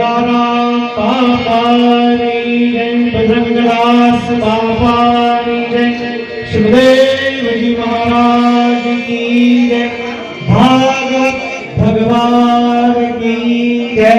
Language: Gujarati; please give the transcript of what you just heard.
ગજારામ બાપાની જય બજરંગદાસ બાપાની જય સુખદેવજી મહારાજ કી જય ભાગવત ભગવાન કી જય